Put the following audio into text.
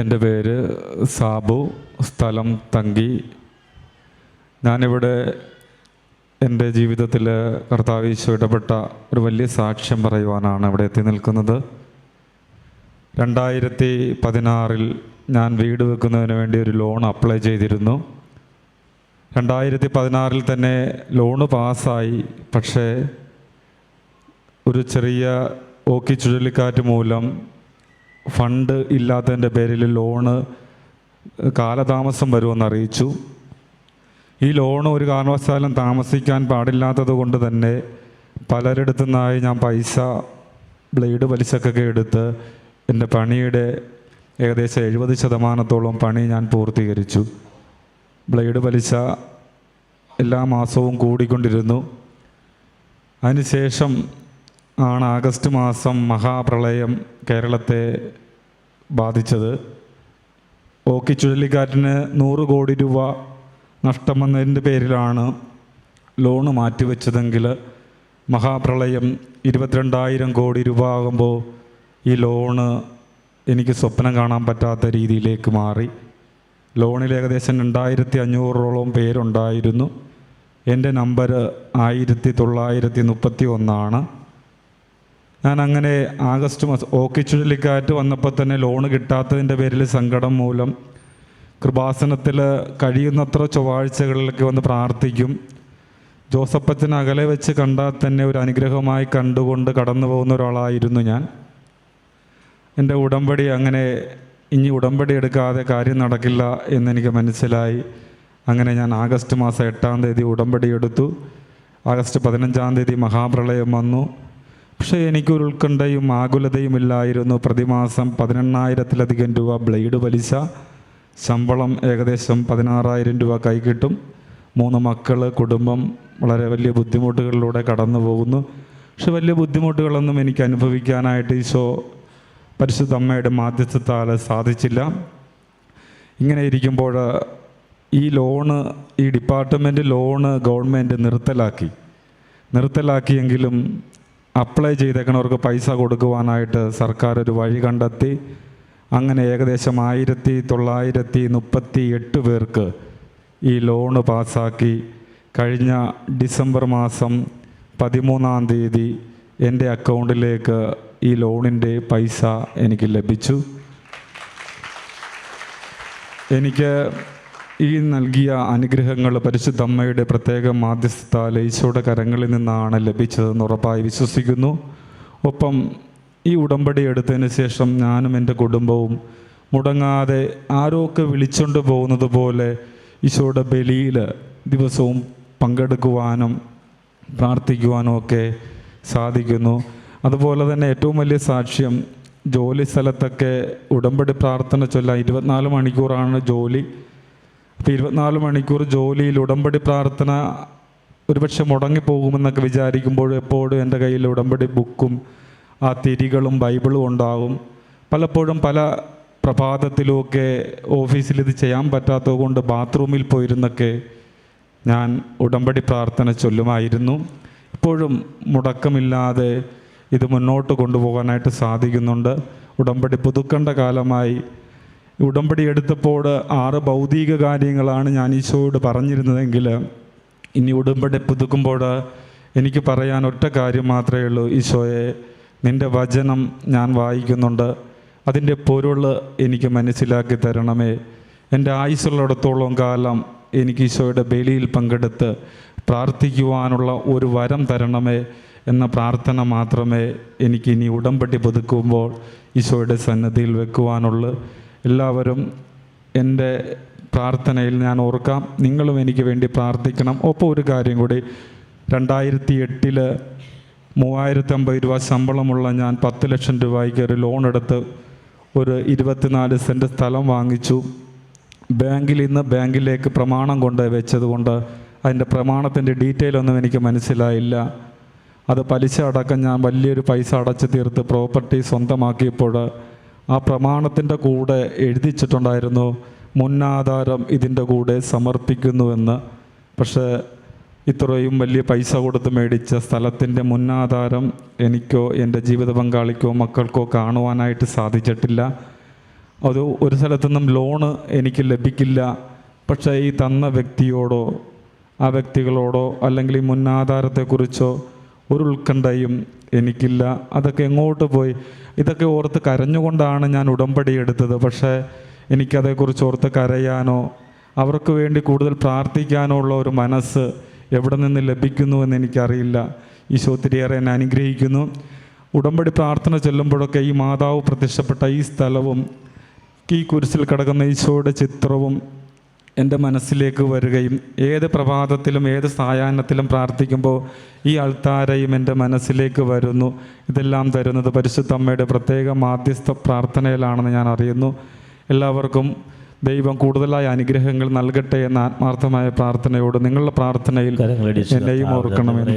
എന്റെ പേര് സാബു സ്ഥലം തങ്കി. ഞാനിവിടെ എന്റെ ജീവിതത്തിൽ കർത്താവ് ഈശോ ഇടപെട്ട ഒരു വലിയ സാക്ഷ്യം പറയുവാനാണ് ഇവിടെ എത്തി നിൽക്കുന്നത്. രണ്ടായിരത്തി പതിനാറിൽ ഞാൻ വീട് വെക്കുന്നതിന് വേണ്ടി ഒരു ലോൺ അപ്ലൈ ചെയ്തിരുന്നു. രണ്ടായിരത്തി പതിനാറിൽ തന്നെ ലോണ് പാസ്സായി പക്ഷേ ഒരു ചെറിയ ഓക്കി ചുഴലിക്കാറ്റ് മൂലം ഫണ്ട് ഇല്ലാത്തതിന്റെ പേരിൽ ലോണ് കാലതാമസം വരുമെന്ന് അറിയിച്ചു. ഈ ലോൺ ഒരു കാരണവശാലും താമസിക്കാൻ പാടില്ലാത്തത് കൊണ്ട് തന്നെ പലരിടത്തു നിന്നായി ഞാൻ പൈസ ബ്ലേഡ് പലിശക്കൊക്കെ എടുത്ത് എന്റെ പണിയുടെ ഏകദേശം എഴുപത് ശതമാനത്തോളം പണി ഞാൻ പൂർത്തീകരിച്ചു. ബ്ലേഡ് പലിശ എല്ലാ മാസവും കൂടിക്കൊണ്ടിരുന്നു. അതിനുശേഷം ആണ് ആഗസ്റ്റ് മാസം മഹാപ്രളയം കേരളത്തെ ബാധിച്ചത്. ഓക്കി ചുഴലിക്കാറ്റിന് നൂറ് കോടി രൂപ നഷ്ടം വന്നതിന്റെ പേരിലാണ് ലോണ് മാറ്റിവെച്ചതെങ്കിൽ മഹാപ്രളയം ഇരുപത്തിരണ്ടായിരം കോടി രൂപ ആകുമ്പോൾ ഈ ലോണ് എനിക്ക് സ്വപ്നം കാണാൻ പറ്റാത്ത രീതിയിലേക്ക് മാറി. ലോണിൽ ഏകദേശം രണ്ടായിരത്തി അഞ്ഞൂറോളം പേരുണ്ടായിരുന്നു. എന്റെ നമ്പർ ആയിരത്തി തൊള്ളായിരത്തി മുപ്പത്തി ഒന്നാണ് ഞാൻ അങ്ങനെ ആഗസ്റ്റ് മാസം ഓക്കി ചുഴലിക്കാറ്റ് വന്നപ്പോൾ തന്നെ ലോണ് കിട്ടാത്തതിന്റെ പേരിൽ സങ്കടം മൂലം കൃപാസനത്തിൽ കഴിയുന്നത്ര ചൊവ്വാഴ്ചകളിലൊക്കെ വന്ന് പ്രാർത്ഥിക്കും. ജോസഫച്ചൻ അകലെ വെച്ച് കണ്ടാൽ തന്നെ ഒരു അനുഗ്രഹമായി കണ്ടുകൊണ്ട് കടന്നു പോകുന്ന ഒരാളായിരുന്നു ഞാൻ. എന്റെ ഉടമ്പടി അങ്ങനെ ഇനി ഉടമ്പടി എടുക്കാതെ കാര്യം നടക്കില്ല എന്നെനിക്ക് മനസ്സിലായി. അങ്ങനെ ഞാൻ ആഗസ്റ്റ് മാസം എട്ടാം തീയതി ഉടമ്പടി എടുത്തു. ആഗസ്റ്റ് പതിനഞ്ചാം തീയതി മഹാപ്രളയം വന്നു. പക്ഷേ എനിക്കൊരു ഉത്കണ്ഠയും ആകുലതയും ഇല്ലായിരുന്നു. പ്രതിമാസം പതിനെണ്ണായിരത്തിലധികം രൂപ ബ്ലേഡ് പലിശ. ശമ്പളം ഏകദേശം പതിനാറായിരം രൂപ കൈ കിട്ടും മൂന്ന് മക്കൾ കുടുംബം വളരെ വലിയ ബുദ്ധിമുട്ടുകളിലൂടെ കടന്നു പോകുന്നു പക്ഷെ വലിയ ബുദ്ധിമുട്ടുകളൊന്നും എനിക്ക് അനുഭവിക്കാനായിട്ട് ഈശോ പരിശുദ്ധ അമ്മയുടെ മാധ്യസ്ഥത്താൽ സാധിച്ചില്ല. ഇങ്ങനെ ഇരിക്കുമ്പോൾ ഈ ലോണ് ഈ ഡിപ്പാർട്ട്മെന്റ് ലോണ് ഗവൺമെന്റ് നിർത്തലാക്കി. നിർത്തലാക്കിയെങ്കിലും അപ്ലൈ ചെയ്തേക്കണവർക്ക് പൈസ കൊടുക്കുവാനായിട്ട് സർക്കാർ ഒരു വഴി കണ്ടെത്തി. അങ്ങനെ ഏകദേശം ആയിരത്തി തൊള്ളായിരത്തി മുപ്പത്തി എട്ട് പേർക്ക് ഈ ലോണ് പാസ്സാക്കി. കഴിഞ്ഞ ഡിസംബർ മാസം പതിമൂന്നാം തീയതി എന്റെ അക്കൗണ്ടിലേക്ക് ഈ ലോണിന്റെ പൈസ എനിക്ക് ലഭിച്ചു. എനിക്ക് ഈ നൽകിയ അനുഗ്രഹങ്ങൾ പരിശുദ്ധ അമ്മയുടെ പ്രത്യേക മാധ്യസ്ഥത്താൽ ഈശോയുടെ കരങ്ങളിൽ നിന്നാണ് ലഭിച്ചതെന്ന് ഉറപ്പായി വിശ്വസിക്കുന്നു. ഒപ്പം ഈ ഉടമ്പടി എടുത്തതിന് ശേഷം ഞാനും എന്റെ കുടുംബവും മുടങ്ങാതെ ആരോക്കെ വിളിച്ചുകൊണ്ട് പോകുന്നത് പോലെ ഈശോയുടെ ബലിയിൽ ദിവസവും പങ്കെടുക്കുവാനും പ്രാർത്ഥിക്കുവാനും ഒക്കെ സാധിക്കുന്നു. അതുപോലെ തന്നെ ഏറ്റവും വലിയ സാക്ഷ്യം ജോലി സ്ഥലത്തൊക്കെ ഉടമ്പടി പ്രാർത്ഥന ചൊല്ലാൻ ഇരുപത്തിനാല് മണിക്കൂറാണ് ജോലി. അപ്പോൾ ഇരുപത്തിനാല് മണിക്കൂർ ജോലിയിൽ ഉടമ്പടി പ്രാർത്ഥന ഒരുപക്ഷെ മുടങ്ങിപ്പോകുമെന്നൊക്കെ വിചാരിക്കുമ്പോൾ എപ്പോഴും എന്റെ കയ്യിൽ ഉടമ്പടി ബുക്കും ആ തിരികളും ബൈബിളും ഉണ്ടാകും പലപ്പോഴും പല പ്രഭാതത്തിലുമൊക്കെ ഓഫീസിൽ ഇത് ചെയ്യാൻ പറ്റാത്തത് കൊണ്ട് ബാത്റൂമിൽ പോയിരുന്നൊക്കെ ഞാൻ ഉടമ്പടി പ്രാർത്ഥന ചൊല്ലുമായിരുന്നു. ഇപ്പോഴും മുടക്കമില്ലാതെ ഇത് മുന്നോട്ട് കൊണ്ടുപോകാനായിട്ട് സാധിക്കുന്നുണ്ട്. ഉടമ്പടി പുതുക്കേണ്ട കാലമായി ഉടമ്പടി എടുത്തപ്പോൾ ആറ് ഭൗതിക കാര്യങ്ങളാണ് ഞാൻ ഈശോയോട് പറഞ്ഞിരുന്നതെങ്കിൽ ഇനി ഉടമ്പടി പുതുക്കുമ്പോൾ എനിക്ക് പറയാൻ ഒറ്റ കാര്യം മാത്രമേ ഉള്ളൂ. ഈശോയെ നിന്റെ വചനം ഞാൻ വായിക്കുന്നുണ്ട്. അതിന്റെ പൊരുൾ എനിക്ക് മനസ്സിലാക്കി തരണമേ. എന്റെ ആയുസ്സുള്ളിടത്തോളം കാലം എനിക്ക് ഈശോയുടെ ബലിയിൽ പങ്കെടുത്ത് പ്രാർത്ഥിക്കുവാനുള്ള ഒരു വരം തരണമേ എന്ന പ്രാർത്ഥന മാത്രമേ എനിക്ക് ഇനി ഉടമ്പടി പുതുക്കുമ്പോൾ ഈശോയുടെ സന്നദ്ധിയിൽ വെക്കുവാനുള്ളൂ. എല്ലാവരും എന്റെ പ്രാർത്ഥനയിൽ ഞാൻ ഓർക്കാം. നിങ്ങളും എനിക്ക് വേണ്ടി പ്രാർത്ഥിക്കണം. ഒപ്പം ഒരു കാര്യം കൂടി. രണ്ടായിരത്തി എട്ടിൽ മൂവായിരത്തി അമ്പത് രൂപ ശമ്പളമുള്ള ഞാൻ പത്ത് ലക്ഷം രൂപയ്ക്ക് ഒരു ലോൺ എടുത്ത് ഒരു ഇരുപത്തിനാല് സെന്റ് സ്ഥലം വാങ്ങിച്ചു. ബാങ്കിൽ നിന്ന് ബാങ്കിലേക്ക് പ്രമാണം കൊണ്ട് വെച്ചതുകൊണ്ട് അതിന്റെ പ്രമാണത്തിന്റെ ഡീറ്റെയിൽ ഒന്നും എനിക്ക് മനസ്സിലായില്ല. അത് പലിശ അടക്കം ഞാൻ വലിയൊരു പൈസ അടച്ചു തീർത്ത് പ്രോപ്പർട്ടി സ്വന്തമാക്കിയപ്പോൾ ആ പ്രമാണത്തിന്റെ കൂടെ എഴുതിച്ചിട്ടുണ്ടായിരുന്നു. മുന്നാധാരം ഇതിന്റെ കൂടെ സമർപ്പിക്കുന്നുവെന്ന്. പക്ഷേ ഇത്രയും വലിയ പൈസ കൊടുത്ത് മേടിച്ച സ്ഥലത്തിന്റെ മുന്നാധാരം എനിക്കോ എന്റെ ജീവിത പങ്കാളിക്കോ മക്കൾക്കോ കാണുവാനായിട്ട് സാധിച്ചിട്ടില്ല. അത് ഒരു സ്ഥലത്തുനിന്നും ലോണ് എനിക്ക് ലഭിക്കില്ല. പക്ഷേ ഈ തന്ന വ്യക്തിയോടോ ആ വ്യക്തികളോടോ അല്ലെങ്കിൽ ഈ മുന്നാധാരത്തെക്കുറിച്ചോ ഒരു ഉത്കണ്ഠയും എനിക്കില്ല. അതൊക്കെ എങ്ങോട്ട് പോയി? ഇതൊക്കെ ഓർത്ത് കരഞ്ഞുകൊണ്ടാണ് ഞാൻ ഉടമ്പടി എടുത്തത്. പക്ഷേ എനിക്കതേക്കുറിച്ച് ഓർത്ത് കരയാനോ അവർക്ക് വേണ്ടി കൂടുതൽ പ്രാർത്ഥിക്കാനോ ഉള്ള ഒരു മനസ്സ് എവിടെ നിന്ന് ലഭിക്കുന്നു എന്ന് എനിക്കറിയില്ല. ഈശോ ഒത്തിരിയേറെ എന്നെ അനുഗ്രഹിക്കുന്നു. ഉടമ്പടി പ്രാർത്ഥന ചെല്ലുമ്പോഴൊക്കെ ഈ മാതാവ് പ്രത്യക്ഷപ്പെട്ട ഈ സ്ഥലവും ഈ കുരിശിൽ കിടക്കുന്ന ഈശോയുടെ ചിത്രവും എന്റെ മനസ്സിലേക്ക് വരികയും ഏത് പ്രഭാതത്തിലും ഏത് സായാഹ്നത്തിലും പ്രാർത്ഥിക്കുമ്പോൾ ഈ അൾത്താരയും എന്റെ മനസ്സിലേക്ക് വരുന്നു ഇതെല്ലാം തരുന്നത് പരിശുദ്ധ അമ്മയുടെ പ്രത്യേക മാധ്യസ്ഥ പ്രാർത്ഥനയിലാണെന്ന് ഞാൻ അറിയുന്നു എല്ലാവർക്കും ദൈവം കൂടുതലായ അനുഗ്രഹങ്ങൾ നൽകട്ടെ എന്ന ആത്മാർത്ഥമായ പ്രാർത്ഥനയോട് നിങ്ങളുടെ പ്രാർത്ഥനയിൽ എന്നെയും ഓർക്കണമെന്ന്.